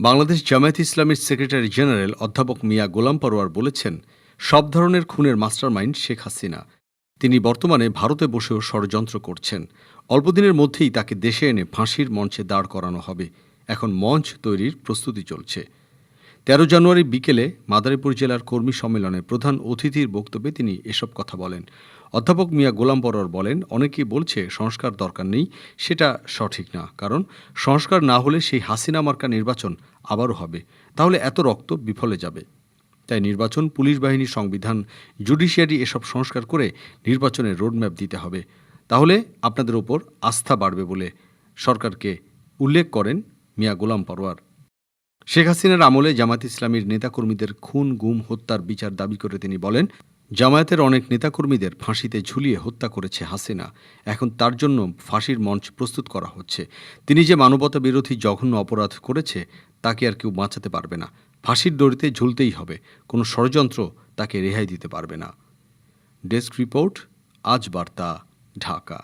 বাংলাদেশ জামায়াত ইসলামীর secretary general অধ্যাপক মিয়া গোলাম পরোয়ার বলেছেন, সব ধরনের খুনের মাস্টারমাইন্ড শেখ হাসিনা। তিনি বর্তমানে ভারতে বসেও ষড়যন্ত্র করছেন। অল্পদিনের মধ্যেই তাকে দেশে এনে ফাঁসির মঞ্চে দাঁড় করানো হবে। এখন মঞ্চ তৈরির প্রস্তুতি চলছে। তেরো জানুয়ারি বিকেলে মাদারীপুর জেলার কর্মী সম্মেলনে প্রধান অতিথির বক্তব্যে তিনি এসব কথা বলেন। অধ্যাপক মিয়া গোলাম পরোয়ার বলেন, অনেকেই বলছে সংস্কার দরকার নেই, সেটা সঠিক না। কারণ সংস্কার না হলে সেই হাসিনা মার্কা নির্বাচন আবারও হবে। তাহলে এত রক্ত বিফলে যাবে। তাই নির্বাচন, পুলিশ বাহিনী, সংবিধান, জুডিশিয়ারি এসব সংস্কার করে নির্বাচনের রোডম্যাপ দিতে হবে। তাহলে আপনাদের ওপর আস্থা বাড়বে বলে সরকারকে উল্লেখ করেন মিয়া গোলাম পরোয়ার। শেখ হাসিনার আমলে জামায়াত ইসলামীর নেতাকর্মীদের খুন, গুম, হত্যার বিচার দাবি করে তিনি বলেন, জামায়াতের অনেক নেতাকর্মীদের ফাঁসিতে ঝুলিয়ে হত্যা করেছে হাসিনা। এখন তার জন্য ফাঁসির মঞ্চ প্রস্তুত করা হচ্ছে। তিনি যে মানবতা বিরোধী জঘন্য অপরাধ করেছে, তাকে আর কেউ বাঁচাতে পারবে না। ফাঁসির দড়িতে ঝুলতেই হবে। কোনো ষড়যন্ত্র তাকে রেহাই দিতে পারবে না। ডেস্ক রিপোর্ট, আজ বার্তা, ঢাকা।